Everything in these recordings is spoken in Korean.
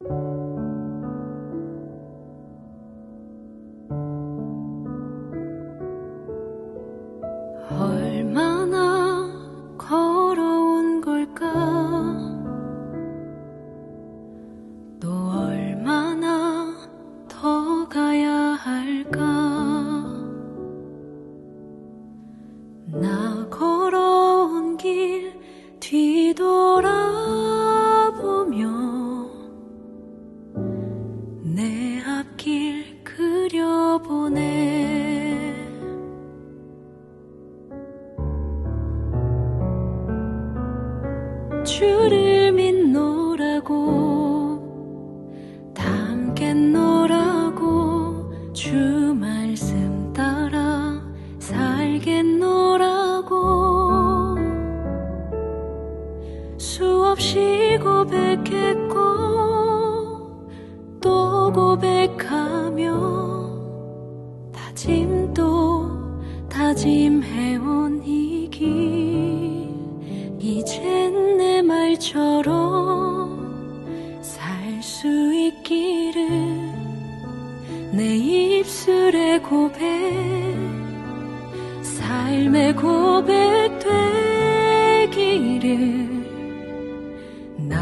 얼 주를 믿노라고 다 함께 노라고 주 말씀 따라 살겠노라고 수없이 고백했고 또 고백하며 다짐도 다짐해온 이 길. 이젠 내 말처럼 살 수 있기를 내 입술의 고백 삶의 고백 되기를 나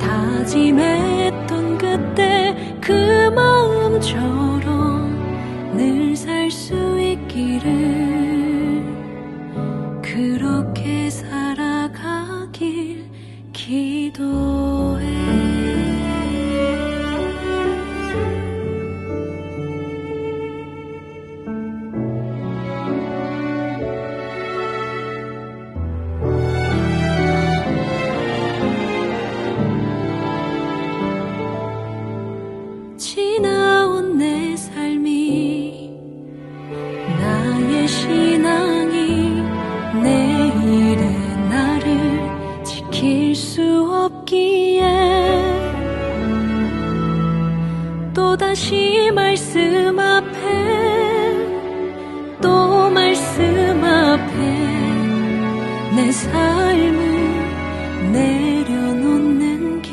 다짐했던 그때 그 마음처 내 삶을 내려놓는 길.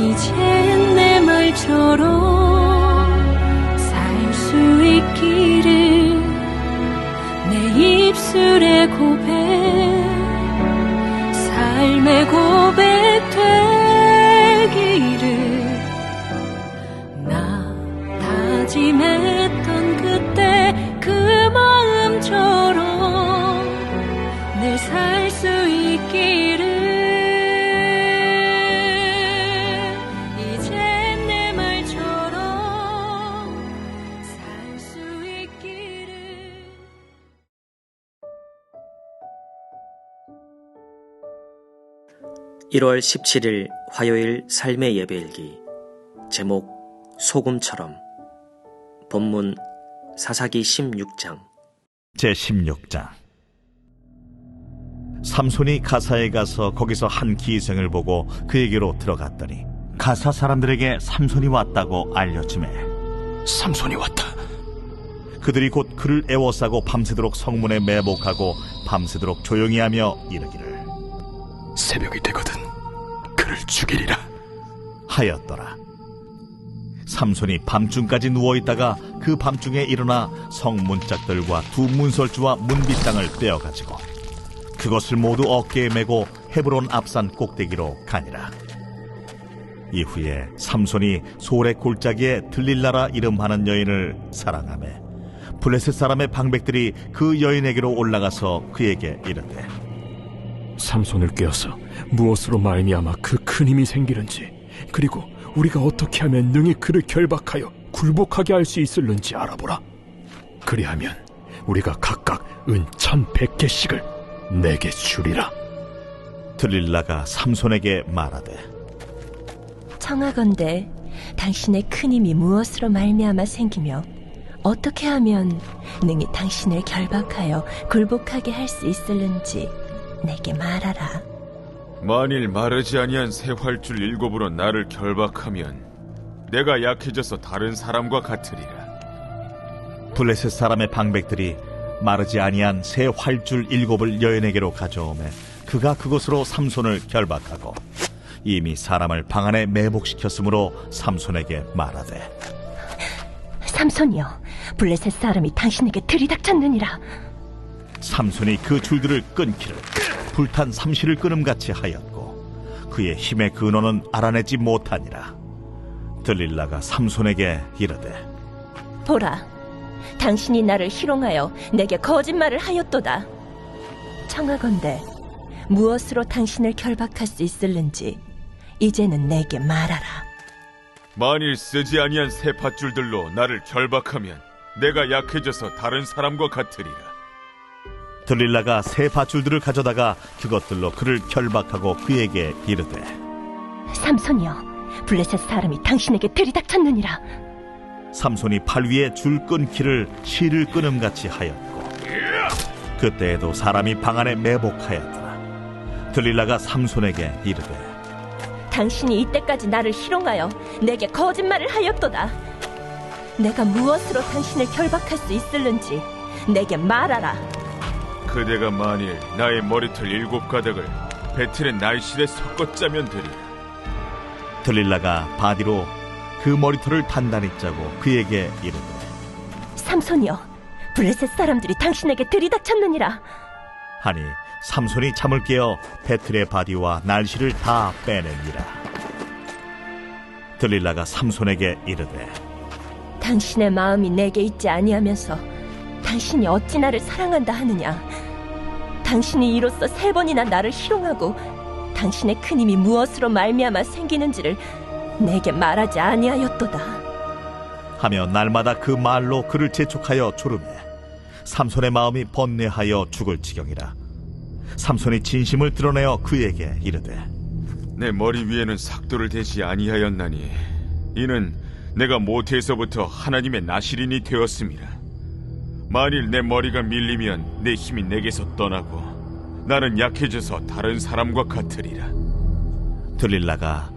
이젠 내 말처럼 살 수 있기를 내 입술의 고백 1월 17일 화요일 삶의 예배일기 제목 소금처럼 본문 사사기 16장 제16장 삼손이 가사에 가서 거기서 한 기생을 보고 그에게로 들어갔더니 가사 사람들에게 삼손이 왔다고 알려주매 삼손이 왔다. 그들이 곧 그를 애워싸고 밤새도록 성문에 매복하고 밤새도록 조용히 하며 이르기를 새벽이 되거든 그를 죽이리라. 하였더라 삼손이 밤중까지 누워있다가 그 밤중에 일어나 성문짝들과 두 문설주와 문빗장을 떼어가지고 그것을 모두 어깨에 메고 헤브론 앞산 꼭대기로 가니라 이후에 삼손이 소래 골짜기에 들릴라라 이름하는 여인을 사랑하매 블레셋 사람의 방백들이 그 여인에게로 올라가서 그에게 이르되 삼손을 꿰어서 무엇으로 말미암아 그 큰 힘이 생기는지 그리고 우리가 어떻게 하면 능히 그를 결박하여 굴복하게 할 수 있을는지 알아보라. 그리하면 우리가 각각 은 천백 개씩을 내게 주리라. 들릴라가 삼손에게 말하되 청하건대 당신의 큰 힘이 무엇으로 말미암아 생기며 어떻게 하면 능히 당신을 결박하여 굴복하게 할 수 있을는지 내게 말하라. 만일 마르지 아니한 새 활줄 일곱으로 나를 결박하면 내가 약해져서 다른 사람과 같으리라. 블레셋 사람의 방백들이 마르지 아니한 새 활줄 일곱을 여인에게로 가져오매 그가 그것으로 삼손을 결박하고 이미 사람을 방 안에 매복시켰으므로 삼손에게 말하되 삼손이여, 블레셋 사람이 당신에게 들이닥쳤느니라. 삼손이 그 줄들을 끊기를 불탄 삼시를 끊음같이 하였고 그의 힘의 근원은 알아내지 못하니라 들릴라가 삼손에게 이르되 보라, 당신이 나를 희롱하여 내게 거짓말을 하였도다. 청하건대 무엇으로 당신을 결박할 수 있을는지 이제는 내게 말하라. 만일 쓰지 아니한 새 밧줄들로 나를 결박하면 내가 약해져서 다른 사람과 같으리라. 들릴라가 새 밧줄들을 가져다가 그것들로 그를 결박하고 그에게 이르되 삼손이여, 블레셋 사람이 당신에게 들이닥쳤느니라. 삼손이 팔 위에 줄 끊기를 실을 끊음같이 하였고 그때에도 사람이 방 안에 매복하였더라 들릴라가 삼손에게 이르되 당신이 이때까지 나를 희롱하여 내게 거짓말을 하였도다. 내가 무엇으로 당신을 결박할 수 있을는지 내게 말하라. 그대가 만일 나의 머리털 일곱 가닥을 배틀의 날실에 섞어 짜면 되리라. 들릴라가 바디로 그 머리털을 단단히 짜고 그에게 이르되 삼손이여, 블레셋 사람들이 당신에게 들이닥쳤느니라. 하니 삼손이 잠을 깨어 배틀의 바디와 날씨를 다 빼내니라 들릴라가 삼손에게 이르되 당신의 마음이 내게 있지 아니하면서 당신이 어찌 나를 사랑한다 하느냐? 당신이 이로써 세 번이나 나를 희롱하고 당신의 큰 힘이 무엇으로 말미암아 생기는지를 내게 말하지 아니하였도다. 하며 날마다 그 말로 그를 재촉하여 조르매 삼손의 마음이 번뇌하여 죽을 지경이라 삼손이 진심을 드러내어 그에게 이르되 내 머리 위에는 삭도를 대지 아니하였나니 이는 내가 모태에서부터 하나님의 나시린이 되었음이라. 만일 내 머리가 밀리면 내 힘이 내게서 떠나고 나는 약해져서 다른 사람과 같으리라. 들릴라가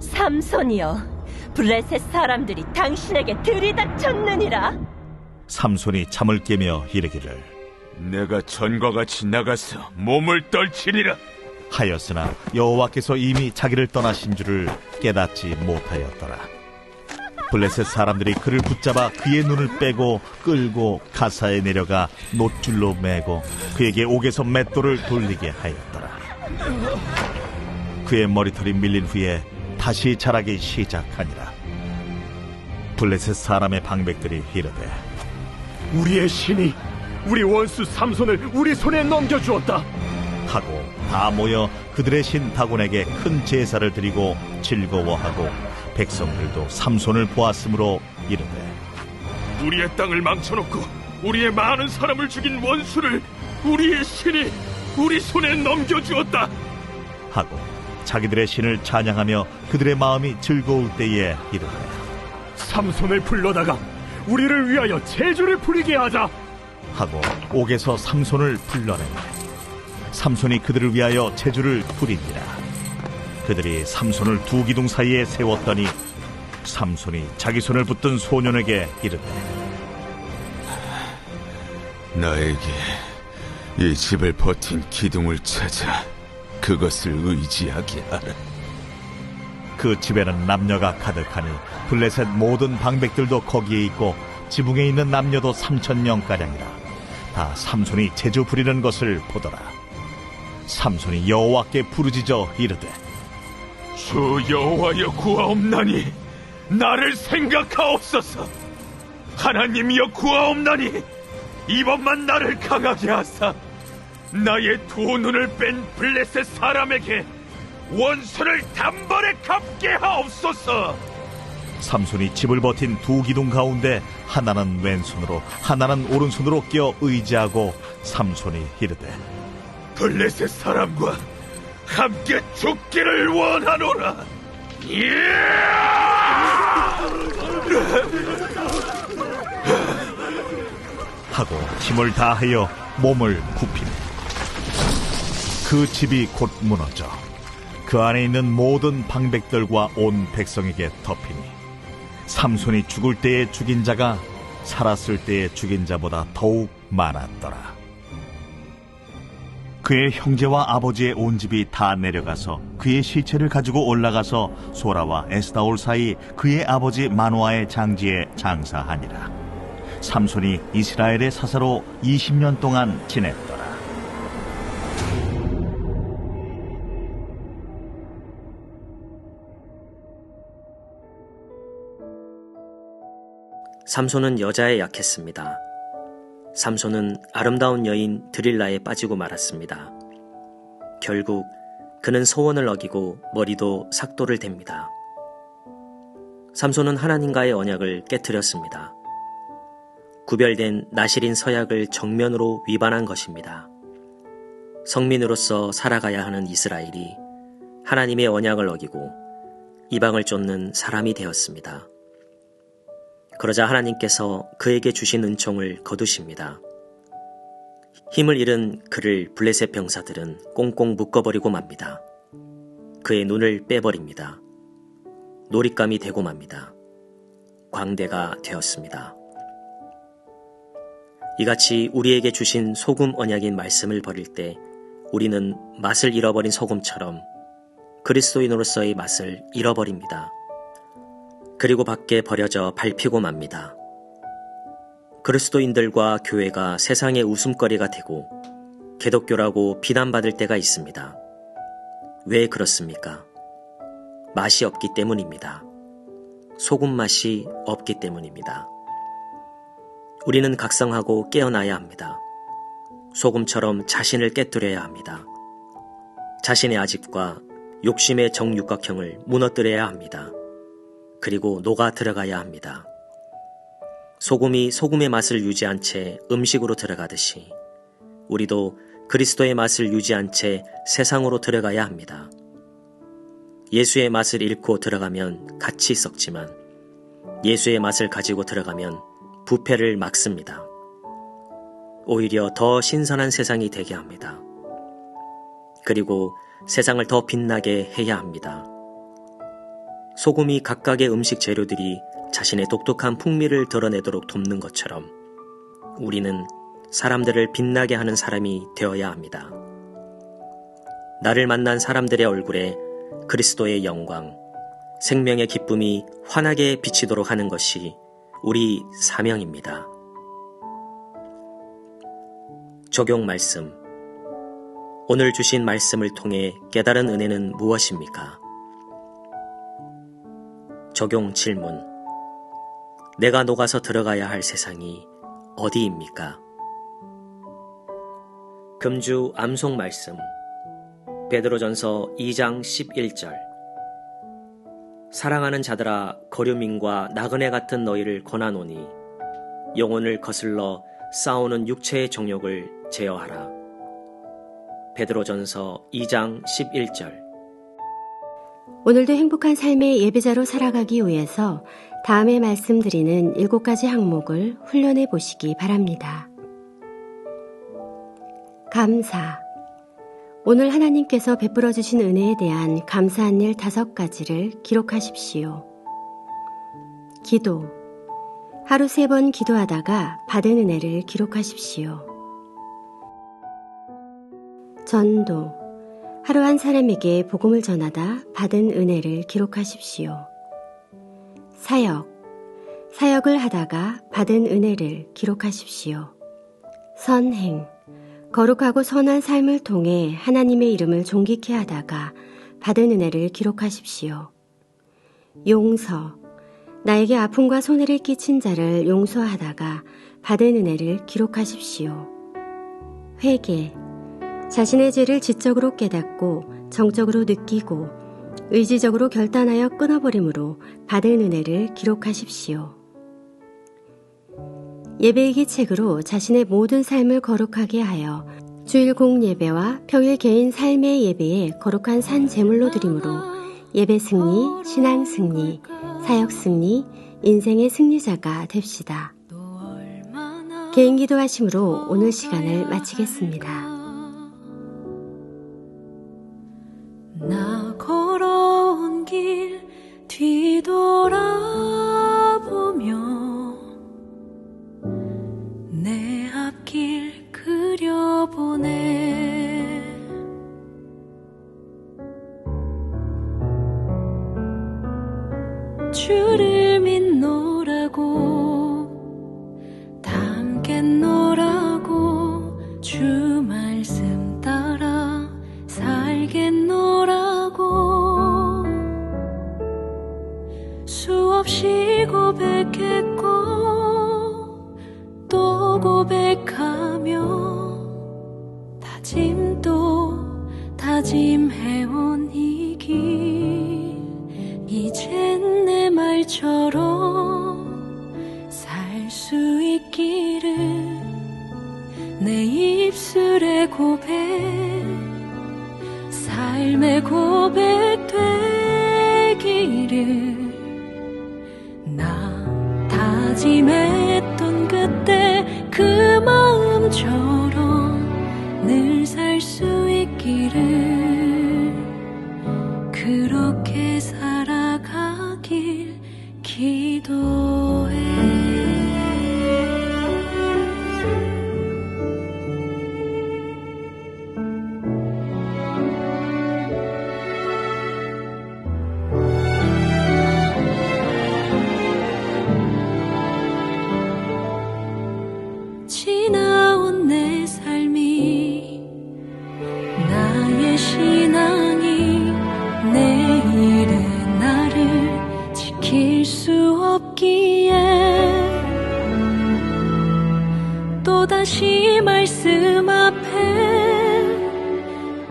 삼손이여, 블레셋 사람들이 당신에게 들이닥쳤느니라. 삼손이 잠을 깨며 이르기를 내가 전과 같이 나가서 몸을 떨치리라. 하였으나 여호와께서 이미 자기를 떠나신 줄을 깨닫지 못하였더라. 블레셋 사람들이 그를 붙잡아 그의 눈을 빼고 끌고 가사에 내려가 노줄로 매고 그에게 옥에서 맷돌을 돌리게 하였더라. 그의 머리털이 밀린 후에 다시 자라기 시작하니라. 블레셋 사람의 방백들이 이르되 우리의 신이 우리 원수 삼손을 우리 손에 넘겨주었다. 하고 다 모여 그들의 신 다곤에게 큰 제사를 드리고 즐거워하고 백성들도 삼손을 보았으므로 이르되 우리의 땅을 망쳐놓고 우리의 많은 사람을 죽인 원수를 우리의 신이 우리 손에 넘겨주었다. 하고 자기들의 신을 찬양하며 그들의 마음이 즐거울 때에 이르되 삼손을 불러다가 우리를 위하여 제주를 부리게 하자. 하고 옥에서 삼손을 불러내니 삼손이 그들을 위하여 제주를 부리니라 그들이 삼손을 두 기둥 사이에 세웠더니 삼손이 자기 손을 붙든 소년에게 이르되 나에게 이 집을 버틴 기둥을 찾아 그것을 의지하게 하라. 그 집에는 남녀가 가득하니 블레셋 모든 방백들도 거기에 있고 지붕에 있는 남녀도 삼천 명가량이라 다 삼손이 제주 부리는 것을 보더라 삼손이 여호와께 부르짖어 이르되 주 여호와여 구하옵나니 나를 생각하옵소서. 하나님이여 구하옵나니 이번만 나를 강하게 하사 나의 두 눈을 뺀 블레셋 사람에게 원수를 단번에 갚게 하옵소서. 삼손이 집을 버틴 두 기둥 가운데 하나는 왼손으로 하나는 오른손으로 끼어 의지하고 삼손이 이르되 블레셋 사람과 함께 죽기를 원하노라. 하고 힘을 다하여 몸을 굽히네. 그 집이 곧 무너져 그 안에 있는 모든 방백들과 온 백성에게 덮이니 삼손이 죽을 때에 죽인 자가 살았을 때에 죽인 자보다 더욱 많았더라. 그의 형제와 아버지의 온 집이 다 내려가서 그의 시체를 가지고 올라가서 소라와 에스다올 사이 그의 아버지 마노아의 장지에 장사하니라. 삼손이 이스라엘의 사사로 20년 동안 지냈더 삼손은 여자에 약했습니다. 삼손은 아름다운 여인 드릴라에 빠지고 말았습니다. 결국 그는 소원을 어기고 머리도 삭도를 댑니다. 삼손은 하나님과의 언약을 깨뜨렸습니다. 구별된 나실인 서약을 정면으로 위반한 것입니다. 성민으로서 살아가야 하는 이스라엘이 하나님의 언약을 어기고 이방을 쫓는 사람이 되었습니다. 그러자 하나님께서 그에게 주신 은총을 거두십니다. 힘을 잃은 그를 블레셋 병사들은 꽁꽁 묶어버리고 맙니다. 그의 눈을 빼버립니다. 놀잇감이 되고 맙니다. 광대가 되었습니다. 이같이 우리에게 주신 소금 언약인 말씀을 버릴 때 우리는 맛을 잃어버린 소금처럼 그리스도인으로서의 맛을 잃어버립니다. 그리고 밖에 버려져 밟히고 맙니다. 그리스도인들과 교회가 세상의 웃음거리가 되고 개독교라고 비난받을 때가 있습니다. 왜 그렇습니까? 맛이 없기 때문입니다. 소금 맛이 없기 때문입니다. 우리는 각성하고 깨어나야 합니다. 소금처럼 자신을 깨뜨려야 합니다. 자신의 아집과 욕심의 정육각형을 무너뜨려야 합니다. 그리고 녹아 들어가야 합니다. 소금이 소금의 맛을 유지한 채 음식으로 들어가듯이 우리도 그리스도의 맛을 유지한 채 세상으로 들어가야 합니다. 예수의 맛을 잃고 들어가면 같이 썩지만 예수의 맛을 가지고 들어가면 부패를 막습니다. 오히려 더 신선한 세상이 되게 합니다. 그리고 세상을 더 빛나게 해야 합니다. 소금이 각각의 음식 재료들이 자신의 독특한 풍미를 드러내도록 돕는 것처럼 우리는 사람들을 빛나게 하는 사람이 되어야 합니다. 나를 만난 사람들의 얼굴에 그리스도의 영광, 생명의 기쁨이 환하게 비치도록 하는 것이 우리 사명입니다. 적용 말씀. 오늘 주신 말씀을 통해 깨달은 은혜는 무엇입니까? 적용 질문. 내가 녹아서 들어가야 할 세상이 어디입니까? 금주 암송 말씀. 베드로전서 2장 11절. 사랑하는 자들아 거류민과 나그네 같은 너희를 권하노니 영혼을 거슬러 싸우는 육체의 정욕을 제어하라. 베드로전서 2장 11절. 오늘도 행복한 삶의 예배자로 살아가기 위해서 다음에 말씀드리는 일곱 가지 항목을 훈련해 보시기 바랍니다. 감사. 오늘 하나님께서 베풀어 주신 은혜에 대한 감사한 일 다섯 가지를 기록하십시오. 기도. 하루 세 번 기도하다가 받은 은혜를 기록하십시오. 전도. 하루 한 사람에게 복음을 전하다 받은 은혜를 기록하십시오. 사역. 사역을 하다가 받은 은혜를 기록하십시오. 선행. 거룩하고 선한 삶을 통해 하나님의 이름을 존귀케 하다가 받은 은혜를 기록하십시오. 용서. 나에게 아픔과 손해를 끼친 자를 용서하다가 받은 은혜를 기록하십시오. 회개. 자신의 죄를 지적으로 깨닫고 정적으로 느끼고 의지적으로 결단하여 끊어버림으로 받은 은혜를 기록하십시오. 예배이기 책으로 자신의 모든 삶을 거룩하게 하여 주일 공 예배와 평일 개인 삶의 예배에 거룩한 산 제물로 드림으로 예배 승리, 신앙 승리, 사역 승리, 인생의 승리자가 됩시다. 개인 기도하심으로 오늘 시간을 마치겠습니다. 다짐도 다짐해 그렇게 살아가길 기도 또다시 말씀 앞에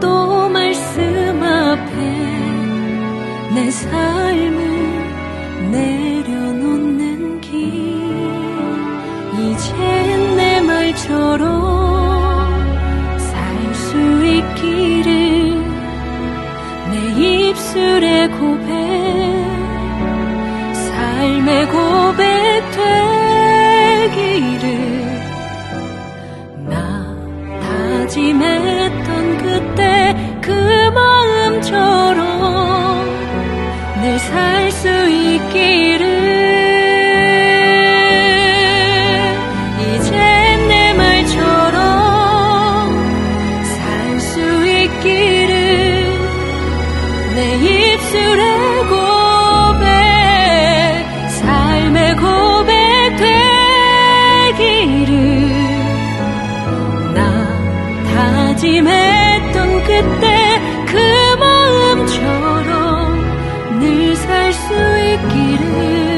또 말씀 앞에 내 삶을 내려놓는 길. 이젠 내 말처럼 살 수 있기를